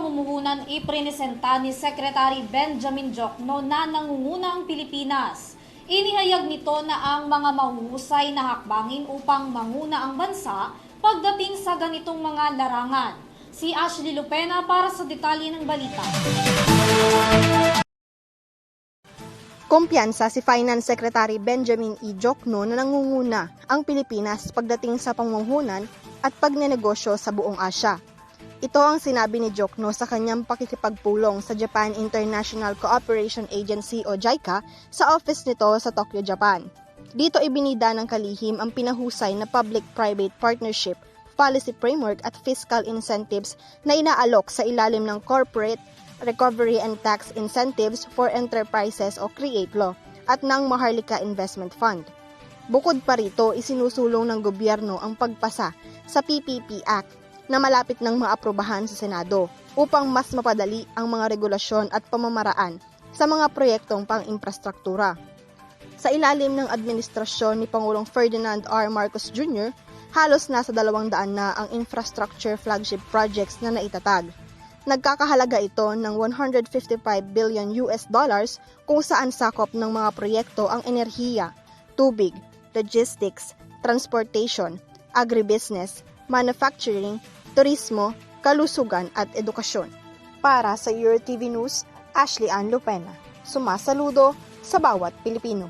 pamumuhunan iprinesenta ni Secretary Benjamin Jokno na nangunguna ang Pilipinas. Inihayag nito na ang mga mahuhusay na hakbangin upang manguna ang bansa pagdating sa ganitong mga larangan. Si Ashley Lupena para sa detalye ng balita. Kumpiyansa si Finance Secretary Benjamin E. Jokno na nangunguna ang Pilipinas pagdating sa pamumuhunan at pagnenegosyo sa buong Asya. Ito ang sinabi ni Jokno sa kanyang pakikipagpulong sa Japan International Cooperation Agency o JICA sa office nito sa Tokyo, Japan. Dito ibinida ng kalihim ang pinahusay na public-private partnership, policy framework at fiscal incentives na inaalok sa ilalim ng Corporate Recovery and Tax Incentives for Enterprises o CREATE Law at ng Maharlika Investment Fund. Bukod pa rito, isinusulong ng gobyerno ang pagpasa sa PPP Act na malapit ng maaprubahan sa Senado upang mas mapadali ang mga regulasyon at pamamaraan sa mga proyektong pang-infrastruktura. Sa ilalim ng administrasyon ni Pangulong Ferdinand R. Marcos Jr., halos nasa dalawang daan na ang infrastructure flagship projects na naitatag. Nagkakahalaga ito ng 155 billion US dollars kung saan sakop ng mga proyekto ang enerhiya, tubig, logistics, transportation, agribusiness, manufacturing, turismo, kalusugan at edukasyon. Para sa EuroTV News, Ashley Ann Lupena. Sumasaludo sa bawat Pilipino.